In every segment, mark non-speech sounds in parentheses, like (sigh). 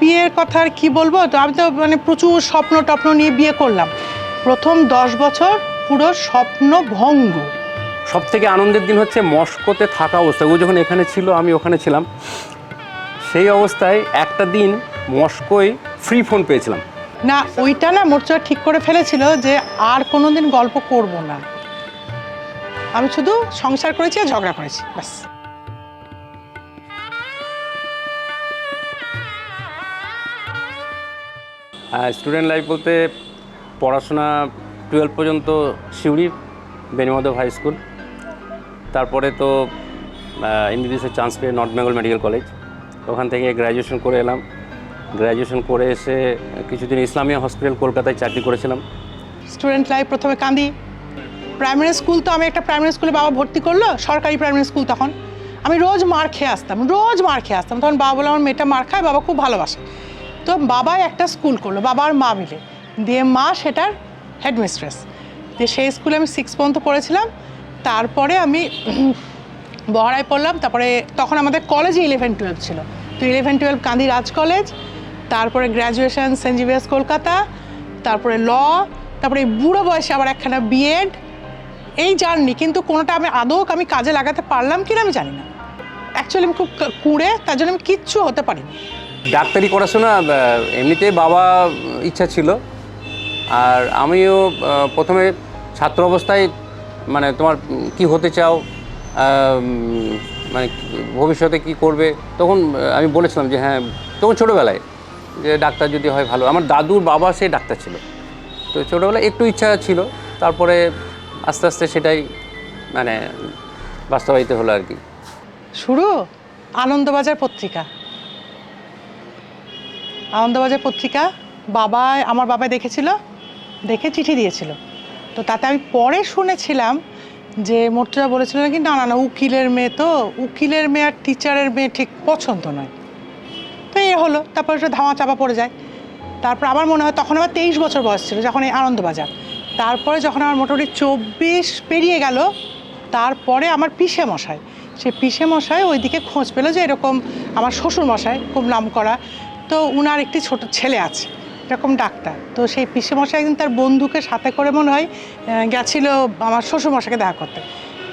বিয়ের কথা আর কি বলব? তো আমি তো মানে প্রচুর স্বপ্ন টপ্ন নিয়ে বিয়ে করলাম। প্রথম দশ বছর পুরো স্বপ্ন ভঙ্গ। সব থেকে আনন্দের দিন হচ্ছে মস্কোতে থাকা অবস্থায় ও যখন এখানে ছিল আমি ওখানে ছিলাম। সেই অবস্থায় একটা দিন মস্কোয় ফ্রি ফোন পেয়েছিলাম। না ওইটা না মোর্চা ঠিক করে ফেলেছিল যে আর কোনোদিন গল্প করব না। আমি শুধু সংসার করেছি আর ঝগড়া করেছি ব্যাস। স্টুডেন্ট লাইফ বলতে পড়াশোনা টুয়েলভ পর্যন্ত সিউড়ির বেনিমাধব হাই স্কুল তারপরে তো এমবিবিএসের চান্স পেয়ে নর্থ বেঙ্গল মেডিকেল কলেজ ওখান থেকে গ্র্যাজুয়েশন করে এলাম। গ্র্যাজুয়েশন করে এসে কিছুদিন ইসলামিয়া হসপিটাল কলকাতায় চাকরি করেছিলাম। স্টুডেন্ট লাইফ প্রথমে কান্দি। প্রাইমারি স্কুল তো আমি একটা প্রাইমারি স্কুলে বাবা ভর্তি করল, সরকারি প্রাইমারি স্কুল তখন। আমি রোজ মার খেয়ে আসতাম, রোজ মার খেয়ে আসতাম। তখন বাবা বলে আমার মেয়েটা মার খায়, বাবা খুব ভালোবাসে। তো বাবা একটা স্কুল করল, বাবা আর মা মিলে। দিয়ে মা সেটার হেডমিস্ট্রেস দিয়ে সেই স্কুলে আমি সিক্স পর্যন্ত পড়েছিলাম। তারপরে আমি বহরায় পড়লাম, তারপরে তখন আমাদের কলেজে ইলেভেন টুয়েলভ ছিল। তো eleven twelve Kandi Raj college তারপরে গ্র্যাজুয়েশন সেন্ট জিভিয়ার্স কলকাতা, তারপরে ল তারপরে বুড়ো বয়সে আবার একখানা বিএড এই জার্নি কিন্তু কোনোটা আমি আদৌ আমি কাজে লাগাতে পারলাম কিনা আমি জানি না। অ্যাকচুয়ালি আমি খুব কুঁড়ে, তার জন্য আমি কিচ্ছু হতে পারিনি। ডাক্তারি পড়াশোনা এমনিতে বাবা ইচ্ছা ছিল। আর আমিও প্রথমে ছাত্র অবস্থায় মানে তোমার কি হতে চাও মানে ভবিষ্যতে কি করবে, তখন আমি বলেছিলাম যে হ্যাঁ তখন ছোটোবেলায় যে ডাক্তার যদি হয় ভালো। আমার দাদুর বাবা সে ডাক্তার ছিল। তো ছোটোবেলায় একটু ইচ্ছা ছিল, তারপরে আস্তে আস্তে সেটাই মানে বাস্তবায়িত হলো আর কি। শুরু? আনন্দবাজার পত্রিকা। আনন্দবাজার পত্রিকা বাবা আমার বাবা দেখেছিল, দেখে চিঠি দিয়েছিল। তো তাতে আমি পরে শুনেছিলাম যে মোর্তজা বলেছিল নাকি, না না না, উকিলের মেয়ে তো, উকিলের মেয়ে আর টিচারের মেয়ে ঠিক পছন্দ নয়। তো এই হলো, তারপর একটা ধামা চাপা পড়ে যায়। তারপর আমার মনে হয় তখন আমার তেইশ বছর বয়স ছিল, যখন এই আনন্দবাজার। তারপরে যখন আমার মোটামুটি চব্বিশ পেরিয়ে গেল, তারপরে আমার পিসে মশাই সে পিসে মশাই ওইদিকে খোঁজ পেল যে এরকম আমার শ্বশুর মশাই খুব নাম করা তো উনার একটি ছোট ছেলে আছে, এরকম ডাক্তার। তো সেই পিসে মশাই একদিন তার বন্ধুকে সাথে করে মনে হয় গেছিল আমার শ্বশুর মশাইকে দেখা করতে।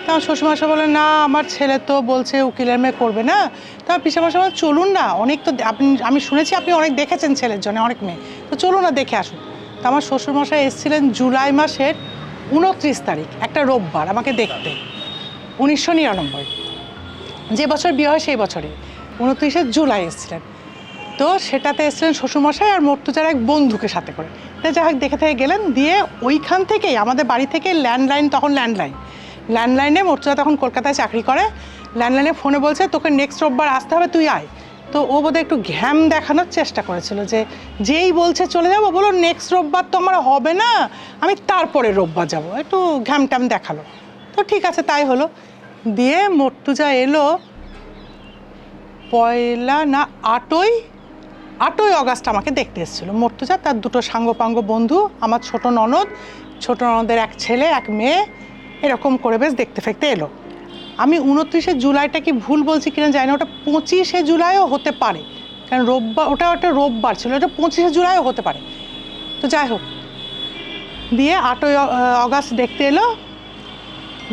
তা আমার শ্বশুরমশাই বলে, না, আমার ছেলে তো বলছে উকিলের মেয়ে করবে না। তা পিসামশাই বলে, চলুন না, অনেক তো আপনি, আমি শুনেছি আপনি অনেক দেখেছেন ছেলের জন্য, অনেক মেয়ে। তো চলুন না, দেখে আসুন। তো আমার শ্বশুরমশাই এসেছিলেন জুলাই মাসের উনত্রিশ তারিখ, একটা রোববার, আমাকে দেখতে। উনিশশো নিরানব্বই। যে বছর বিয়ে হয়, সেই বছরে। উনত্রিশে জুলাই এসেছিলেন। তো সেটাতে এসেছিলেন শ্বশুরমশাই আর মর্তুজার এক বন্ধুকে সাথে করে। যাই হোক, দেখে থেকে গেলেন, দিয়ে ওইখান থেকেই আমাদের বাড়ি থেকে ল্যান্ডলাইন, তখন ল্যান্ডলাইন। ল্যান্ডলাইনে মর্তুজা তখন কলকাতায় চাকরি করে। ল্যান্ডলাইনে ফোনে বলছে, তোকে নেক্সট রোববার আসতে হবে, তুই আয়। তো ও বোধহয় একটু ঘ্যাম দেখানোর চেষ্টা করেছিল যে, যেই বলছে চলে যাব? বলো নেক্সট রোববার তো আমার হবে না, আমি তারপরে রোববার যাব। একটু ঘ্যাম ট্যাম দেখাল। তো ঠিক আছে, তাই হলো। দিয়ে মর্তুজা এলো, পয়লা না আটই আটই অগাস্ট আমাকে দেখতে এসেছিল। মর্তুজা, তার দুটো সাঙ্গপাঙ্গ বন্ধু, আমার ছোট ননদ, ছোট ননদের এক ছেলে, এক মেয়ে, এরকম করে বেশ দেখতে ফেকতে এলো। আমি উনত্রিশে জুলাইটা কি ভুল বলছি কিনা জানি না, ওটা পঁচিশে জুলাইও হতে পারে। কারণ রোববার, ওটা একটা রোববার ছিল, ওটা পঁচিশে জুলাইও হতে পারে। তো যাই হোক, দিয়ে আটই অগাস্ট দেখতে এলো,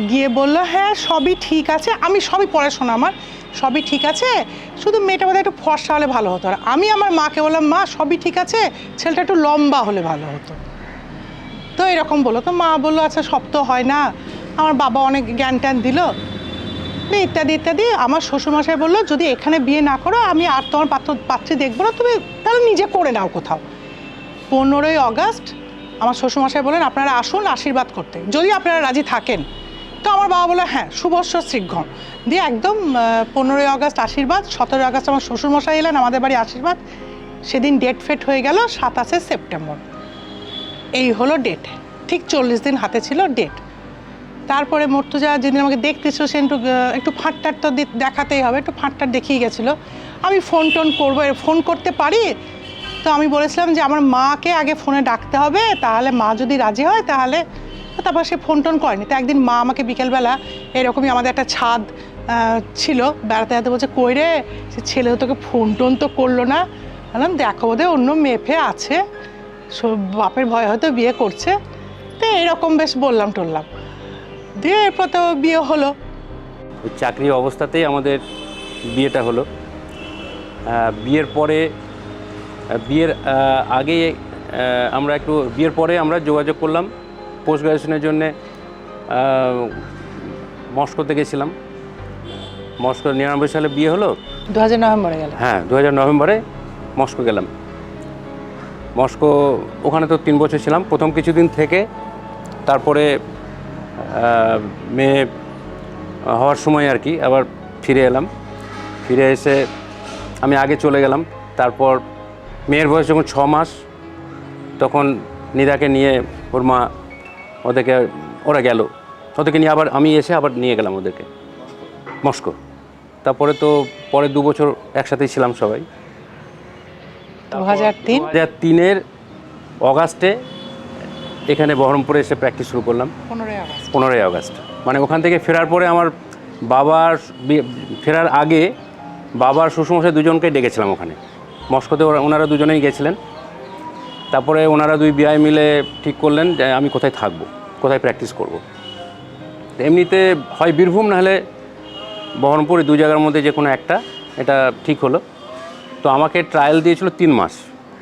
গিয়ে বলল হ্যাঁ সবই ঠিক আছে, আমি সবই পড়াশোনা আমার। সবই ঠিক আছে? শুধু মেয়েটা বোধহয় একটু ফর্সা হলে ভালো হতো। আর আমি আমার মাকে বললাম, মা, সবই ঠিক আছে? ছেলেটা একটু লম্বা হলে ভালো হতো। তো এরকম বলো তো মা বলল আচ্ছা সব তো হয় না। আমার বাবা অনেক জ্ঞান ট্যান দিল ইত্যাদি ইত্যাদি। আমার শ্বশুরমশাই বলল, যদি এখানে বিয়ে না করো, আমি আর তোমার পাত্র, পাত্রী দেখব না, তুমি তাহলে নিজে করে নাও কোথাও। পনেরোই অগাস্ট, আমার শ্বশুরমশাই বলেন আপনারা আসুন, আশীর্বাদ করতে। যদি আপনারা রাজি থাকেন। তো আমার বাবা বলে হ্যাঁ শুভস্য শীঘ্র দিয়ে একদম পনেরোই আগস্ট আশীর্বাদ, সতেরোই আগস্ট আমার শ্বশুরমশাই এলেন, আমাদের বাড়ি আশীর্বাদ। সেদিন ডেট ফেট হয়ে গেল সাতাশে সেপ্টেম্বর। এই হলো ডেট ঠিক চল্লিশ দিন হাতে ছিল ডেট তারপরে মর্তুজা যেদিন আমাকে দেখতেছিল, সে একটু একটু ফাঁটটার তো দেখাতেই হবে, একটু ফাঁটটার দেখিয়ে গেছিল। আমি ফোন টোন করব ফোন করতে পারি? তো আমি বলেছিলাম যে, আমার মাকে আগে ফোনে ডাকতে হবে, তাহলে মা যদি রাজি হয়, তাহলে তারপর সে ফোন টোন করেনি। তো একদিন মা আমাকে বিকেলবেলা এরকমই আমাদের একটা ছাদ ছিল, বেড়াতে বেড়াতে বলছে, কই রে? সে ছেলে তোকে ফোন টোন তো করল না। বললাম, দেখো বোধহয় অন্য মেয়ে ফেয়ে আছে। সব- বাপের ভয় হয়তো বিয়ে করছে। তো এরকম বেশ বললাম, টললাম। দিয়ে এরপর তো বিয়ে হলো। চাকরি অবস্থাতেই আমাদের বিয়েটা হলো। বিয়ের পরে বিয়ের আগে আমরা একটু, বিয়ের পরে আমরা যোগাযোগ করলাম। পোস্ট গ্রাজুয়েশনের জন্যে মস্কোতে গেছিলাম। মস্কো নিরানব্বই সালে বিয়ে হলো? দু হাজার নভেম্বরে গেল হ্যাঁ দু হাজার নভেম্বরে মস্কো গেলাম। মস্কো ওখানে তো তিন বছর ছিলাম। প্রথম কিছুদিন থেকে তারপরে মেয়ে হওয়ার সময় আর কি আবার ফিরে এলাম। ফিরে এসে আমি আগে চলে গেলাম। তারপর মেয়ের বয়স যখন ছ মাস তখন নিদাকে নিয়ে ওর মা ওদেরকে ওরা গেল। ওদেরকে নিয়ে আবার আমি এসে আবার নিয়ে গেলাম ওদেরকে। মস্কো। তারপরে তো পরে দু বছর একসাথেই ছিলাম সবাই। দু হাজার তিন? দু হাজার তিনের অগাস্টে এখানে বহরমপুরে এসে প্র্যাকটিস শুরু করলাম। পনেরোই আগস্ট। মানে ওখান থেকে ফেরার পরে আমার বাবার ফেরার আগে বাবার শ্বশুরমশাই দুজনকে ডেকেছিলাম ওখানে। মস্কোতে ওরা- ওনারা দুজনেই গেছিলেন। তারপরে ওনারা দুই বিআই মিলে ঠিক করলেন যে আমি কোথায় থাকব, কোথায় প্র্যাকটিস করব। এমনিতে হয় বীরভূম, নাহলে বহরমপুর দু জায়গার মধ্যে যে কোনো একটা, এটা ঠিক হলো। তো আমাকে ট্রায়াল দিয়েছিল তিন মাস।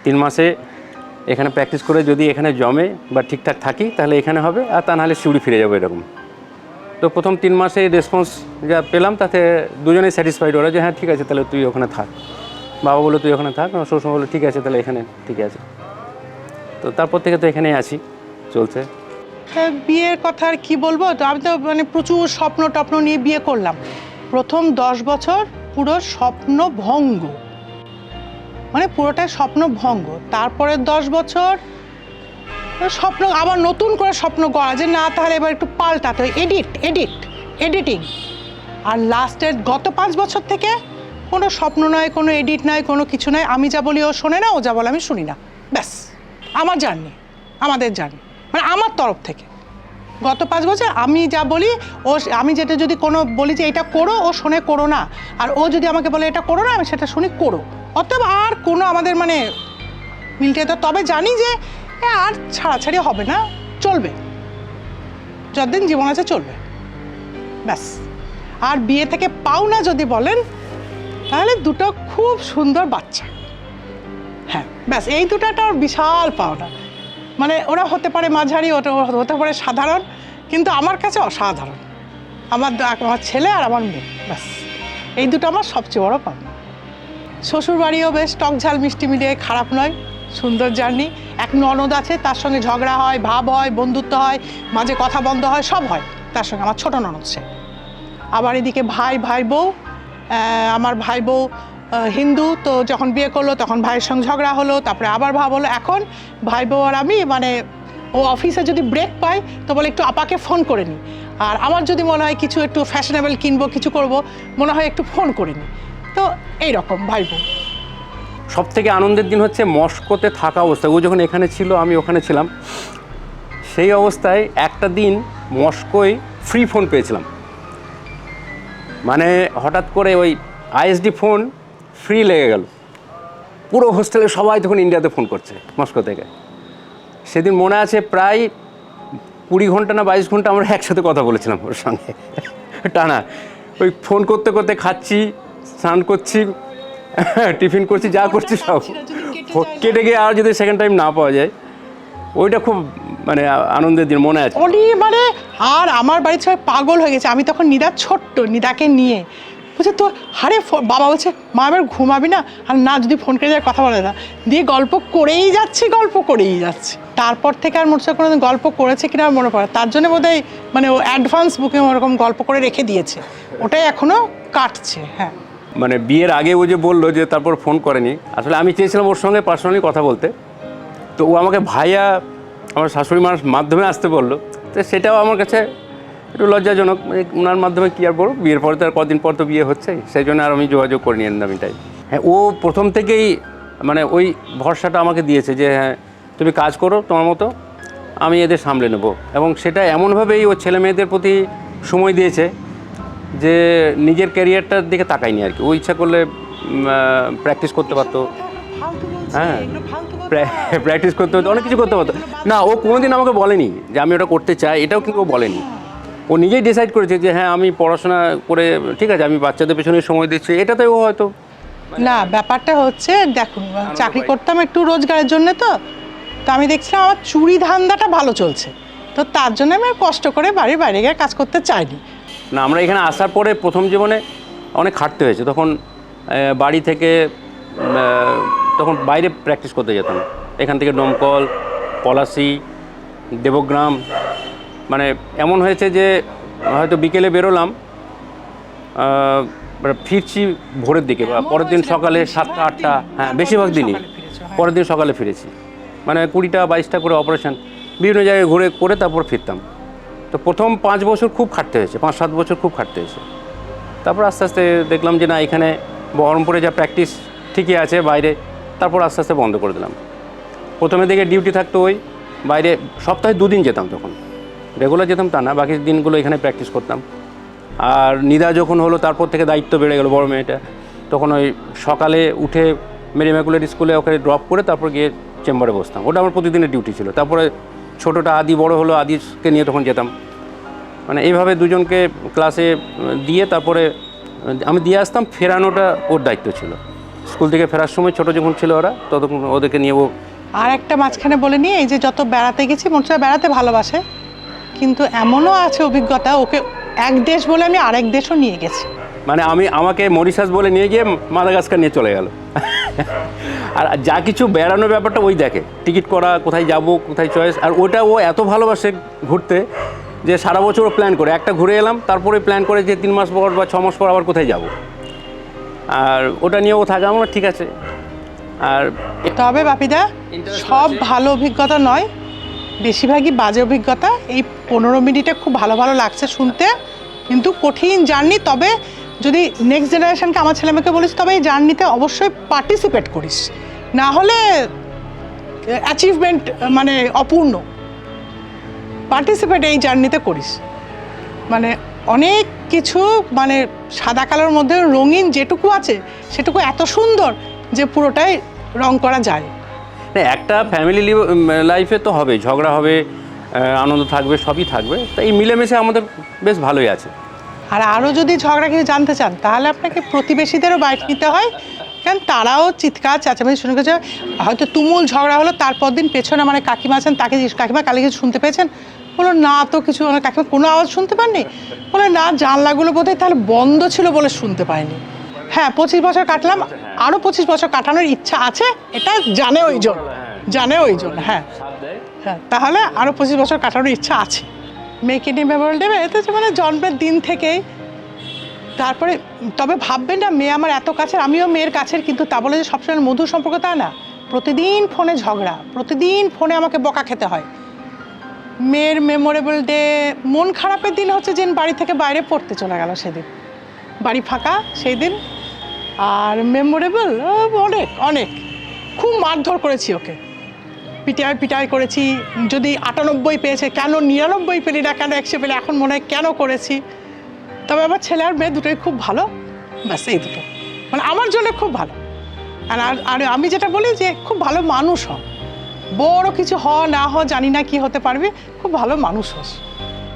তিন মাসে এখানে প্র্যাকটিস করে যদি এখানে জমে বা ঠিকঠাক থাকি, তাহলে এখানে হবে, আর তা নাহলে শিউড়ি ফিরে যাব এরকম। তো প্রথম তিন মাসে রেসপন্স যা পেলাম, তাতে দুজনেই স্যাটিসফাইড ওরা যে হ্যাঁ ঠিক আছে, তাহলে তুই ওখানে থাক। বাবা বলল, তুই ওখানে থাক। শ্বশুর বলল, ঠিক আছে, তাহলে এখানে, ঠিক আছে। তো তারপর থেকে তো এখানেই আছি, চলছে। তা বিয়ের কথা আর কি বলব? তো আমি তো মানে প্রচুর স্বপ্ন টপ্ন নিয়ে বিয়ে করলাম। প্রথম দশ বছর পুরো স্বপ্ন ভঙ্গ মানে পুরোটাই স্বপ্ন ভঙ্গ তারপরে দশ বছর স্বপ্ন, আবার নতুন করে স্বপ্ন করা যে না, তাহলে এবার একটু পাল্টাতে হয়। এডিট এডিট এডিটিং আর লাস্টের গত পাঁচ বছর থেকে কোনো স্বপ্ন নয়, কোনো এডিট নয়, কোনো কিছু নয়। আমি যা বলি ও শোনে না, ও যা বলে আমি শুনি না। ব্যাস। আমার জার্নি, আমাদের জার্নি মানে আমার তরফ থেকে। গত পাঁচ বছর আমি যা বলি, ও আমি যেটা যদি কোনো বলি যে এটা করো, ও শোনে করো না। আর ও যদি আমাকে বলে এটা করো না, আমি সেটা শুনি করো। অতএব আর কোনো আমাদের মানে মিলতে তবে জানি যে আর ছাড়াছাড়ি হবে না, চলবে। যতদিন জীবন আছে চলবে। ব্যাস। আর বিয়ে থেকে পাও না যদি বলেন, তাহলে দুটো খুব সুন্দর বাচ্চা। হ্যাঁ ব্যাস, এই দুটো একটা বিশাল পাওনা মানে ওরা হতে পারে মাঝারি, ওটা হতে পারে সাধারণ, কিন্তু আমার কাছে অসাধারণ। আমার আমার ছেলে আর আমার মেয়ে, ব্যাস। এই দুটো আমার সবচেয়ে বড় পাওনা শ্বশুর বাড়িও বেশ টক ঝাল মিষ্টি মিলিয়ে খারাপ নয়, সুন্দর জার্নি এক ননদ আছে, তার সঙ্গে ঝগড়া হয়, ভাব হয়, বন্ধুত্ব হয়, মাঝে কথা বন্ধ হয়, সব হয় তার সঙ্গে। আমার ছোট ননদ সে। আবার এদিকে ভাই ভাই বউ আমার ভাই বউ হিন্দু, তো যখন বিয়ে করল তখন ভাইয়ের সঙ্গে ঝগড়া হলো, তারপরে আবার ভাব হলো। এখন ভাই বউ আর আমি মানে ও অফিসে যদি ব্রেক পাই তো বলে একটু আপাকে ফোন করে নিই আর আমার যদি মনে হয় কিছু একটু ফ্যাশনেবল কিনবো, কিছু করব, মনে হয় একটু ফোন করে নিই তো এই রকম ভাই বউ সব থেকে আনন্দের দিন হচ্ছে মস্কোতে থাকা অবস্থায় ও যখন এখানে ছিল, আমি ওখানে ছিলাম, সেই অবস্থায় একটা দিন মস্কোয় ফ্রি ফোন পেয়েছিলাম। মানে হঠাৎ করে ওই আইএসডি ফোন ফ্রি লেগে গেল। পুরো হোস্টেলে সবাই তখন ইন্ডিয়াতে ফোন করছে মস্কো থেকে। সেদিন মনে আছে প্রায় কুড়ি ঘণ্টা না বাইশ ঘণ্টা আমরা একসাথে কথা বলেছিলাম ওর সঙ্গে। টানা ওই ফোন করতে করতে খাচ্ছি স্নান করছি টিফিন করছি যা করছি সব। কেটে গিয়ে আর যদি সেকেন্ড টাইম না পাওয়া যায় ওইটা খুব মানে আনন্দের দিন মনে আছে। উনি মানে আর আমার বাড়ির সবাই পাগল হয়ে গেছে। আমি তখন নিদা ছোট্ট নিদাকে নিয়ে। বলছে তো ফো- বাবা বলছে, মা এবার ঘুমাবি না? আর না, যদি ফোন করে যায় কথা বলে না। দিয়ে গল্প করেই যাচ্ছি, গল্প করেই যাচ্ছি। তারপর থেকে আর মোট কোনো গল্প করেছে কিনা আর মনে পড়ে তার জন্য বোধহয় মানে ও অ্যাডভান্স বুকিং ওরকম গল্প করে রেখে দিয়েছে। ওটাই এখনও কাটছে হ্যাঁ। মানে বিয়ের আগে ও যে বলল যে তারপর ফোন করেনি, আসলে আমি চেয়েছিলাম ওর সঙ্গে পার্সোনালি কথা বলতে। তো ও আমাকে ভাইয়া, আমার শাশুড়ি মার মাধ্যমে আসতে বলল। তো সেটাও আমার কাছে একটু লজ্জাজনক মানে ওনার মাধ্যমে কী আর বলব? বিয়ের পরে তো আর কদিন পর তো বিয়ে হচ্ছে সেই জন্য আর আমি যোগাযোগ করিনি এন্ডামিটাই হ্যাঁ ও প্রথম থেকেই মানে ওই ভরসাটা আমাকে দিয়েছে যে হ্যাঁ তুমি কাজ করো তোমার মতো, আমি এদের সামলে নেব। এবং সেটা এমনভাবেই ও ছেলে মেয়েদের প্রতি সময় দিয়েছে যে, নিজের ক্যারিয়ারটার দিকে তাকায়নি আর কি। ও ইচ্ছা করলে প্র্যাকটিস করতে পারতো। হ্যাঁ। প্র্যাকটিস (laughs) করতে হতো অনেক কিছু করতে পারতো। না, ও কোনোদিন আমাকে বলেনি যে আমি ওটা করতে চাই, এটাও কিন্তু ও বলেনি। ও নিজেই ডিসাইড করেছে যে হ্যাঁ আমি পড়াশোনা করে ঠিক আছে আমি বাচ্চাদের পেছনে সময় দিচ্ছি। এটাতে ও হয়তো। না ব্যাপারটা হচ্ছে দেখুন চাকরি করতাম একটু রোজগারের জন্য তো তো আমি দেখছিলাম আমার চুরি ধান্দাটা ভালো চলছে। তো তার জন্য আমি আর কষ্ট করে বাড়ির বাইরে গিয়ে কাজ করতে চাইনি। না আমরা এখানে আসার পরে প্রথম জীবনে অনেক খাটতে হয়েছে। তখন বাড়ি থেকে তখন বাইরে প্র্যাকটিস করতে যেতাম। এখান থেকে ডমকল পলাশি দেবগ্রাম মানে এমন হয়েছে যে হয়তো বিকেলে বেরোলাম মানে ফিরছি ভোরের দিকে বা পরের দিন সকালে সাতটা আটটা হ্যাঁ বেশিরভাগ দিনই। হ্যাঁ। পরের দিন সকালে ফিরেছি। মানে কুড়িটা বাইশটা করে অপারেশন বিভিন্ন জায়গায় ঘুরে করে তারপর ফিরতাম। তো প্রথম পাঁচ বছর খুব খাটতে হয়েছে পাঁচ সাত বছর খুব খাটতে হয়েছে। তারপর আস্তে আস্তে দেখলাম যে না এখানে বহরমপুরে যা প্র্যাকটিস ঠিকই আছে বাইরে তারপর আস্তে আস্তে বন্ধ করে দিলাম। প্রথমে দিকে ডিউটি থাকতো ওই বাইরে সপ্তাহে দুদিন যেতাম তখন। রেগুলার যেতাম তা না, বাকি দিনগুলো এখানে প্র্যাকটিস করতাম। আর নিদা যখন হলো, তারপর থেকে দায়িত্ব বেড়ে গেল বড় মেয়েটা। তখন ওই সকালে উঠে মেরিম্যাকুলার স্কুলে ওকে ড্রপ করে তারপর গিয়ে চেম্বারে বসতাম। ওটা আমার প্রতিদিনের ডিউটি ছিল। তারপরে ছোটোটা আদি, বড় হলো আদিকে নিয়ে তখন যেতাম। মানে এইভাবে দুজনকে ক্লাসে দিয়ে তারপরে আমি দিয়ে আসতাম, ফেরানোটা ওর দায়িত্ব ছিল। স্কুল থেকে ফেরার সময় ছোটো যখন ছিল ওরা, ততক্ষণ ওদেরকে নিয়ে ও আর একটা মাঝখানে বলে নিয়ে এই যে যত বেড়াতে গেছি হচ্ছে বেড়াতে ভালোবাসে। কিন্তু এমনও আছে অভিজ্ঞতা ওকে এক দেশ বলে আমি আরেক দেশও নিয়ে গেছি। মানে আমি আমাকে মরিশাস বলে নিয়ে গিয়ে মাদাগাস্কার নিয়ে চলে গেল। আর যা কিছু বেড়ানোর ব্যাপারটা ওই দেখে টিকিট করা কোথায় যাব কোথায় চয়েস আর ওটা ও এত ভালোবাসে ঘুরতে যে সারা বছর প্ল্যান করে। একটা ঘুরে এলাম তারপরে প্ল্যান করে যে তিন মাস পর বা ছ মাস পর আবার কোথায় যাব। আর ওটা নিয়ে ও থাকে আমার ঠিক আছে। আর তবে বাপিদা সব ভালো অভিজ্ঞতা নয় বেশিরভাগই বাজে অভিজ্ঞতা। এই পনেরো মিনিটে খুব ভালো ভালো লাগছে শুনতে। কিন্তু কঠিন জার্নি, তবে যদি নেক্সট জেনারেশনকে আমার ছেলেমেয়েকে বলিস, তবে এই জার্নিতে অবশ্যই পার্টিসিপেট করিস। না হলে অ্যাচিভমেন্ট মানে অপূর্ণ। পার্টিসিপেট এই জার্নিতে করিস। মানে অনেক কিছু মানে সাদা কালোর মধ্যে রঙিন যেটুকু আছে, সেটুকু এত সুন্দর যে পুরোটাই রং করা যায়। একটা ফ্যামিলি লাইফে তো হবে, ঝগড়া হবে আনন্দ থাকবে, সবই থাকবে। তাই এই মিলেমিশে আমাদের বেশ ভালোই আছে। আর আরও যদি ঝগড়া কিছু জানতে চান, তাহলে আপনাকে প্রতিবেশীদেরও বাইক নিতে হয়, কারণ তারাও চিৎকার, চেঁচামেচি শুনে গেছে। হয়তো তুমুল ঝগড়া হলো, তারপর দিন পেছনে মানে কাকিমা আছেন, তাকে কাকিমা কালী কিছু শুনতে পেয়েছেন? বলো না, তো কিছু মানে কাকিমা কোনো আওয়াজ শুনতে পাননি? বলে না, জানলাগুলো বোধহয় তাহলে বন্ধ ছিল বলে শুনতে পাইনি। হ্যাঁ পঁচিশ বছর কাটলাম আরও পঁচিশ বছর কাটানোর ইচ্ছা আছে, এটা জানে ওই জন, জানে ওই জন হ্যাঁ। হ্যাঁ তাহলে আরও পঁচিশ বছর কাটানোর ইচ্ছা আছে। মেয়েকে নিয়ে মেমোরিয়াল ডে, এতে হচ্ছে মানে জন্মের দিন থেকেই। তারপরে, তবে ভাববেন না, মেয়ে আমার এত কাছের, আমিও মেয়ের কাছের, কিন্তু তা বলে যে সবসময় মধুর সম্পর্ক তা না। প্রতিদিন ফোনে ঝগড়া, প্রতিদিন ফোনে আমাকে বকা খেতে হয়। মেয়ের মেমোরেবল ডে, মন খারাপের দিন হচ্ছে যে বাড়ি থেকে বাইরে পড়তে চলে গেল সেদিন। বাড়ি ফাঁকা, সেই দিন আর মেমোরেবল অনেক অনেক। খুব মারধর করেছি ওকে। পিটাই পিটাই করেছি। যদি আটানব্বই পেয়েছে, কেন নিরানব্বই পেলি না, কেন একশো পেলে, এখন মনে হয় কেন করেছি? তবে আমার ছেলে আর মেয়ে দুটোই খুব ভালো। ব্যাস, এই দুটো। মানে আমার জন্য খুব ভালো। আর- আর আমি যেটা বলি যে, খুব ভালো মানুষ হ বড় কিছু হ না হ জানি না কি হতে পারবি, খুব ভালো মানুষ হস।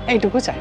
এইটুকু চাই।